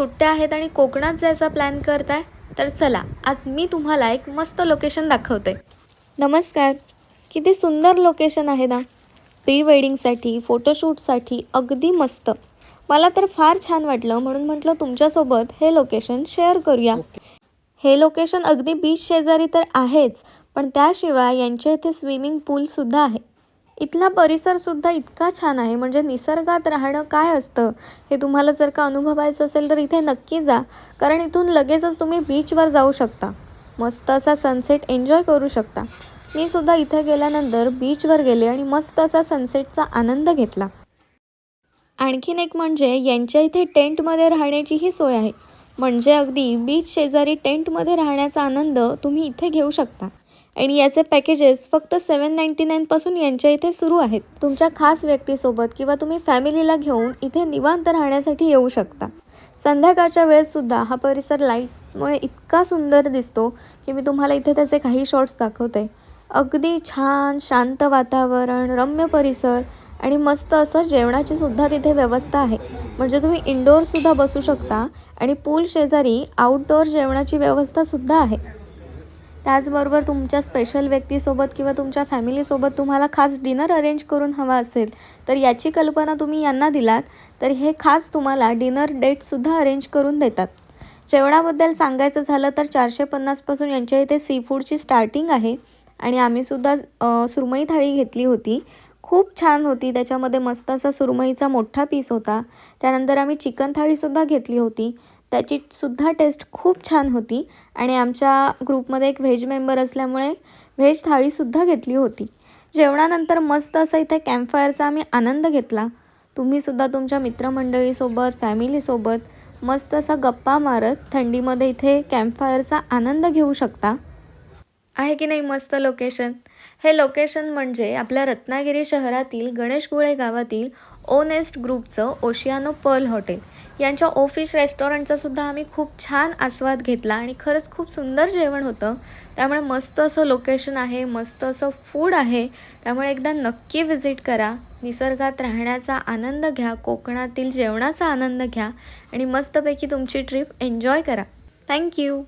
सुट्ट्या आहेत आणि कोकणात जायचा प्लॅन करताय तर चला आज मी तुम्हाला एक मस्त लोकेशन दाखवते. नमस्कार. किती सुंदर लोकेशन आहे ना. प्री वेडिंगसाठी फोटोशूटसाठी अगदी मस्त. मला तर फार छान वाटलं म्हणून म्हटलं तुमच्यासोबत हे लोकेशन शेअर करूया. हे लोकेशन अगदी बीच शेजारी तर आहेच पण त्याशिवाय यांच्या इथे स्विमिंग पूलसुद्धा आहे. इथला परिसरसुद्धा इतका छान आहे. म्हणजे निसर्गात राहणं काय असतं हे तुम्हाला जर का अनुभवायचं असेल तर इथे नक्की जा. कारण इथून लगेचच तुम्ही बीचवर जाऊ शकता. मस्त असा सनसेट एन्जॉय करू शकता. मी सुद्धा इथे गेल्यानंतर बीचवर गेले आणि मस्त असा सनसेटचा आनंद घेतला. आणखीन एक म्हणजे यांच्या इथे टेंटमध्ये राहण्याचीही सोय आहे. म्हणजे अगदी बीच शेजारी टेंटमध्ये राहण्याचा आनंद तुम्ही इथे घेऊ शकता. आणि याचे पॅकेजेस फक्त सेवन नाईन्टी नाईनपासून यांच्या इथे सुरू आहेत. तुमच्या खास व्यक्तीसोबत किंवा तुम्ही फॅमिलीला घेऊन इथे निवांत राहण्यासाठी येऊ शकता. संध्याकाळच्या वेळेससुद्धा हा परिसर लाईटमुळे इतका सुंदर दिसतो की मी तुम्हाला इथे त्याचे काही शॉट्स दाखवते. अगदी छान शांत वातावरण रम्य परिसर आणि मस्त असं जेवणाची सुद्धा तिथे व्यवस्था आहे. म्हणजे तुम्ही इंडोअरसुद्धा बसू शकता आणि पूल शेजारी आउटडोअर जेवणाची व्यवस्थासुद्धा आहे. त्याचबरोबर तुमच्या स्पेशल व्यक्तीसोबत किंवा तुमच्या फॅमिलीसोबत तुम्हाला खास डिनर अरेंज करून हवा असेल तर याची कल्पना तुम्ही यांना दिलात तर हे खास तुम्हाला डिनर डेटसुद्धा अरेंज करून देतात. जेवणाबद्दल सांगायचं झालं तर चारशे पन्नासपासून यांच्या इथे सी फूडची स्टार्टिंग आहे आणि आम्हीसुद्धा सुरमई थाळी घेतली होती. खूप छान होती त्याच्यामध्ये मस्त असा सुरमईचा मोठा पीस होता. त्यानंतर आम्ही चिकन थाळीसुद्धा घेतली होती. त्याची सुद्धा टेस्ट खूप छान होती आणि आमच्या ग्रुपमध्ये एक व्हेज मेंबर असल्यामुळे व्हेज थाळीसुद्धा घेतली होती. जेवणानंतर मस्त असा इथे कॅम्पफायरचा आम्ही आनंद घेतला. तुम्हीसुद्धा तुमच्या मित्रमंडळीसोबत फॅमिलीसोबत मस्त असा गप्पा मारत थंडीमध्ये इथे कॅम्पफायरचा आनंद घेऊ शकता. आहे की नाही मस्त लोकेशन हे लोकेशन म्हणजे आपल्या रत्नागिरी शहरातील गणेशगुळे गावातील ओनेस्ट ग्रुपचं ओशियानो पर्ल हॉटेल यांच्या ऑफिस रेस्टॉरंटचा सुद्धा आम्ही खूप छान आस्वाद घेतला आणि खरंच खूप सुंदर जेवण होतं. त्यामुळे मस्त असं लोकेशन आहे मस्त असं फूड आहे. त्यामुळे एकदा नक्की व्हिजिट करा. निसर्गात राहण्याचा आनंद घ्या कोकणातील जेवणाचा आनंद घ्या आणि मस्तपैकी तुमची ट्रिप एन्जॉय करा. थँक्यू